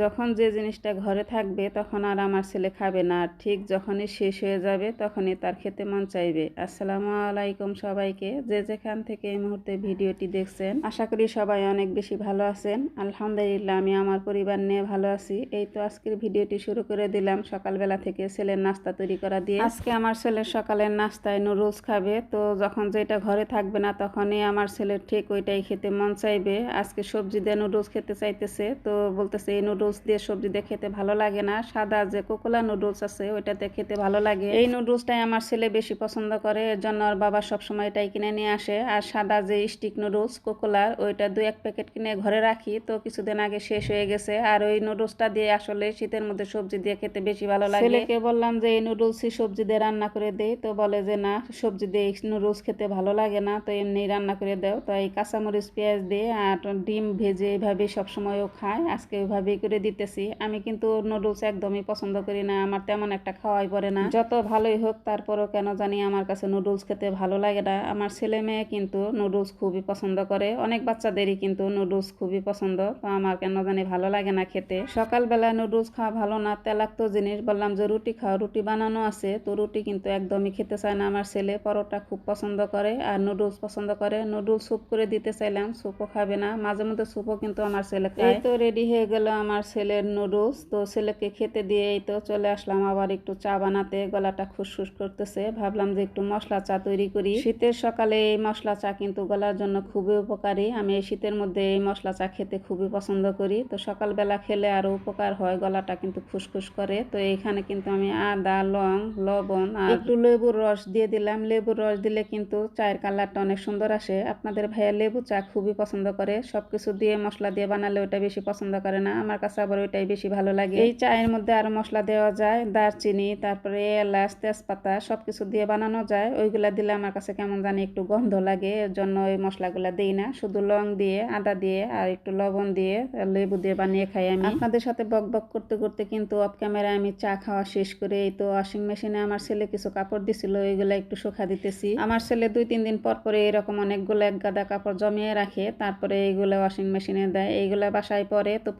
যখন যে জিনিসটা ঘরে থাকবে তখন আর আমার ছেলে খাবে না, আর ঠিক যখনই শেষ হয়ে যাবে তখনই তার খেতে মন চাইবে। আসসালামু আলাইকুম সবাইকে, যে যেখান থেকে এই মুহূর্তে ভিডিওটি দেখছেন, আশা করি সবাই অনেক বেশি ভালো আছেন। আলহামদুলিল্লাহ, আমি আমার পরিবার নিয়ে ভালো আছি। এই তো আজকের ভিডিওটি শুরু করে দিলাম সকালবেলা থেকে ছেলের নাস্তা তৈরি করা দিয়ে। আজকে আমার ছেলের সকালের নাস্তায় নুডলস খাবে, তো যখন যেটা ঘরে থাকবে না তখনই আমার ছেলের ঠিক ওইটাই খেতে মন চাইবে। আজকে সবজি দিয়ে নুডলস খেতে চাইতেছে, তো বলতেছে, এই নুডলস দিয়ে সবজি দিয়ে খেতে ভালো লাগে না। সাদা যে কোকোলা নুডলস আছে, ওইটাতে খেতে ভালো লাগে। এই নুডলসটাই আমার ছেলে বেশি পছন্দ করে, এর জন্য ওর বাবা সবসময় এটাই কিনে নিয়ে আসে। আর সাদা যে স্টিক নুডলস কোকোলার, ওইটা দু এক প্যাকেট কিনে ঘরে রাখি, তো কিছুদিন আগে শেষ হয়ে গেছে। আর ওই নুডলসটা দিয়ে আসলে শীতের মধ্যে সবজি দিয়ে খেতে বেশি ভালো লাগে। ছেলেকে বললাম যে, এই নুডলসই সবজি দিয়ে রান্না করে দেই তো বলে যে, না, সবজি দিয়ে নুডলস খেতে ভালো লাগে না, তো এমনি রান্না করে দাও। তো এই কাঁচামরিচ, পেঁয়াজ দিয়ে আর ডিম ভেজে এইভাবে সবসময়ও খায়। আজকে ওইভাবেই করে দিতেছি। আমি কিন্তু নুডলস একদমই পছন্দ করি না। আমার তেমন একটা খাওয়াই পড়ে না। যত ভালোই হোক, তারপরও কেন জানি আমার কাছে নুডলস খেতে ভালো লাগে না। আমার ছেলে মেয়ে কিন্তু নুডলস খুবই পছন্দ করে। অনেক বাচ্চাদেরই কিন্তু নুডলস খুবই পছন্দ। তো আমার কেন জানি ভালো লাগে না খেতে। সকালবেলা নুডলস খাওয়া ভালো না, তেলাক্ত জিনিস বললাম যে রুটি খাও। রুটি বানানো আছে, তো রুটি কিন্তু একদমই খেতে চায় না আমার ছেলে। পরোটা খুব পছন্দ করে আর নুডলস পছন্দ করে। নুডলস স্যুপ করে দিতে চাইলাম স্যুপও খাবে না। মাঝে মধ্যে স্যুপও কিন্তু আমার ছেলে খায়। তো রেডি হয়ে গেল আমার ছেলের নুডলস তো ছেলেকে খেতে দিয়ে এই তো চলে আসলাম। আবার একটু চা বানাতে, গলাটা খুসখুস করতেছে। ভাবলাম যে একটু মশলা চা তৈরি করি। শীতের সকালে এই মশলা চা কিন্তু গলার জন্য খুবই উপকারী। আমি এই শীতের মধ্যে এই মশলা চা খেতে খুবই পছন্দ করি। তো সকালবেলা খেলে আরও উপকার হয়, গলাটা কিন্তু খুসখুস করে। তো এইখানে কিন্তু আমি আদা, লং, লবণ আর একটু লেবুর রস দিয়ে দিলাম। লেবুর রস দিলে কিন্তু চায়ের কালারটা অনেক সুন্দর আসে। আপনাদের ভাইয়া লেবু চা খুবই পছন্দ করে। সবকিছু দিয়ে মশলা দিয়ে বানালে ওটা বেশি পছন্দ করে না। আমার কাছে আবার ওইটাই বেশি ভালো লাগে। এই চায়ের মধ্যে আরও মশলা দেওয়া যায় দারচিনি তারপরে এলাচ তেজপাতা সবকিছু দিয়ে বানানো যায়। ওইগুলা দিলে আমার কাছে কেমন জানি একটু গন্ধ লাগে এর জন্য ওই মশলাগুলা দিই না। শুধু লং দিয়ে আদা দিয়ে আর একটু লবণ দিয়ে লেবু দিয়ে বানিয়ে খাই আমি। আপনাদের সাথে বক বক করতে করতে কিন্তু অফ ক্যামেরায় আমি চা খাওয়া শেষ করে এই তো ওয়াশিং মেশিনে আমার ছেলে কিছু কাপড় দিছিল ওইগুলা একটু শুকা দিতেছি। আমার ছেলে দুই তিন দিন পর পরে এরকম অনেকগুলো এক গাদা কাপড় জমিয়ে রাখে তারপরে এইগুলো ওয়াশিং মেশিনে দেয়। এইগুলা বাসায় পরে তো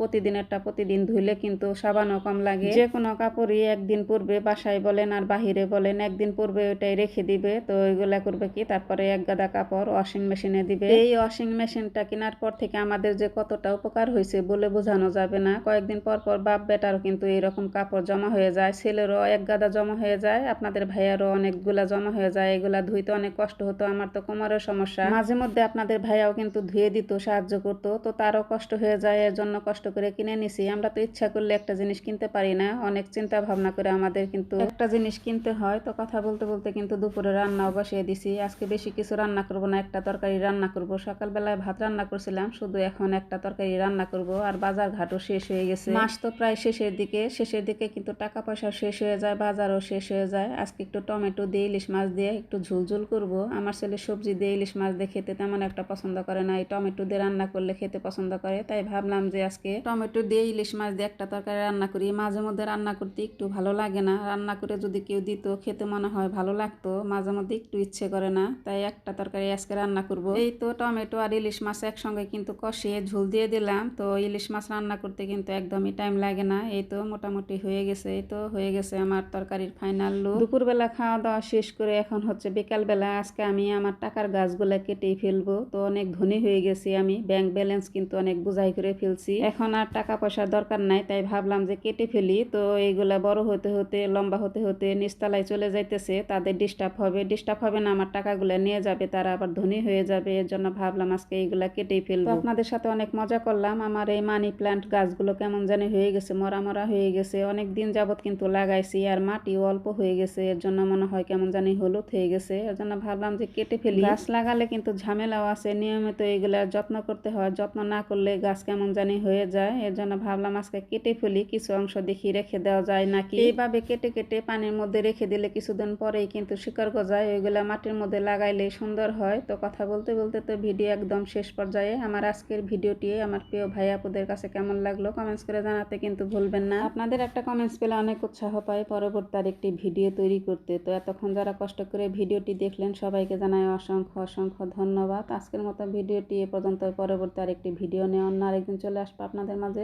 প্রতিদিনেরটা প্রতিদিন ধুইলে কিন্তু সাবানও কম লাগে। যে কোনো কাপড়ই একদিন পূর্বে, বাসায় বলেন আর বাহিরে বলেন, একদিন পূর্বে ওইটাই রেখে দিবে। তো ওইগুলা করবে কি? তারপরে এক গাদা কাপড় ওয়াশিং মেশিনে দিবে। এই ওয়াশিং মেশিনটা কেনার পর থেকে আমাদের যে কতটা উপকার হয়েছে বলে বোঝানো যাবে না। কয়েকদিন পর পর বাপ বেটারও কিন্তু এরকম কাপড় জমা হয়ে যায়, ছেলেরও এক গাদা জমা হয়ে যায়, আপনাদের ভাইয়ারও অনেকগুলা জমা হয়ে যায়। এগুলা ধুইতে অনেক কষ্ট হতো, আমার তো কোমরের সমস্যা। মাঝে মধ্যে আপনাদের ভাইয়াও কিন্তু ধুয়ে দিত, সাহায্য করতো, তো তারও কষ্ট হয়ে যায়, এর জন্য কষ্ট করে কিনে নিছি। আমরা তো ইচ্ছা করলে একটা জিনিস কিনতে পারি না। অনেক চিন্তা ভাবনা করে আমাদের কিন্তু একটা জিনিস কিনতে হয়। তো কথা বলতে বলতে কিন্তু দুপুরে রান্নাও বসিয়ে দিছি। আজকে বেশি কিছু রান্না করব না, একটা তরকারি রান্না করব। সকালবেলায় ভাত রান্না করছিলাম, শুধু এখন একটা তরকারি রান্না করব। আর বাজার ঘাটও শেষ হয়ে গেছে। মাস তো প্রায় শেষের দিকে। শেষের দিকে কিন্তু টাকা পয়সা শেষ হয়ে যায়, বাজারও শেষ হয়ে যায়। আজকে একটু টমেটো দিয়ে ইলিশ মাছ দিয়ে একটু ঝুলঝুল করব। আমার ছেলে সবজি দিয়ে ইলিশ মাছ দিয়ে খেতে তেমন একটা পছন্দ করে না। এই টমেটো দিয়ে রান্না করলে খেতে পছন্দ করে। তাই ভাবলাম যে আজকে টমেটো দিয়ে ইলিশ মাছ দিয়ে একটা তরকারি রান্না করি। মাঝে মধ্যে রান্না করতে একটু ভালো লাগে না। রান্না করে যদি কেউ দিত, খেতে মনে হয় ভালো লাগতো। মাঝে মধ্যে একটু ইচ্ছে করে না। তাই একটা তরকারি আজকে রান্না করব। এই তো টমেটো আর ইলিশ মাছ একসঙ্গে কিন্তু কষিয়ে ঝোল দিয়ে দিলাম। তো ইলিশ মাছ রান্না করতে কিন্তু একদমই টাইম লাগে না। এই তো মোটামুটি হয়ে গেছে। এই তো হয়ে গেছে আমার তরকারির ফাইনাল লুক দুপুরবেলা খাওয়া দাওয়া শেষ করে এখন হচ্ছে বিকালবেলা আজকে আমি আমার টাকার গাছগুলো কেটেই ফেলব। তো অনেক ধনী হয়ে গেছি আমি। ব্যাংক ব্যালেন্স কিন্তু অনেক বোঝাই করে ফেলছি। এখন আর টাকা পয়সার দরকার নাই, তাই ভাবলাম যে কেটে ফেলি। তো এইগুলা বড় হতে হতে, লম্বা হতে হতে নিচতলায় চলে যাইতেছে, তাদের ডিস্টার্ব হবে। ডিস্টার্ব হবে না, আমার টাকাগুলো নিয়ে যাবে, তারা আবার ধনী হয়ে যাবে এর জন্য ভাবলাম আজকে এইগুলা কেটেই ফেলব। আপনাদের সাথে অনেক মজা করলাম। আমার এই মানি প্ল্যান্ট গাছগুলো কেমন জানি হয়ে গেছে, মরা মরা হয়ে গেছে। অনেক দিন যাবত কিন্তু লাগাইছি আর মাটিও অল্প হয়ে গেছে এর জন্য মনে হয় কেমন জানি হলুদ হয়ে গেছে। এর জন্য ভাবলাম যে কেটে ফেলি। গাছ লাগালে কিন্তু ঝামেলাও আছে, নিয়মিত এগুলা যত্ন করতে হয়, যত্ন না করলে গাছ কেমন জানি হয়ে যায় এর জন্য ভাবলাম আজকে কেটে ফেলি কিছু অংশ দেখি রেখে দেওয়া যায় নাকি? এইভাবে কেটে কেটে পানির মধ্যে রেখে দিলে কিছুদিন পরেই কিন্তু শিকড় গজায় ওইগুলা মাটির মধ্যে লাগাইলে সুন্দর হয়। তো কথা বলতে বলতে তো ভিডিও একদম শেষ পর্যায়ে। আমার আজকের ভিডিওটি আমার প্রিয় ভাই আপুদের কাছে কেমন লাগল কমেন্টস করে জানাতে কিন্তু ভুলবেন না। আপনাদের একটা কমেন্টস পেলে অনেক উৎসাহ পাই পরবর্তী আরেকটি ভিডিও তৈরি করতে। তো এতক্ষণ যারা কষ্ট করে ভিডিওটি দেখলেন সবাইকে জানাই অসংখ্য অসংখ্য ধন্যবাদ। আজকের মতো ভিডিওটি এ পর্যন্ত পরবর্তী আরেকটি ভিডিও নিয়ে অন্য আরেকদিন চলে আসব আপনাদের মাঝে।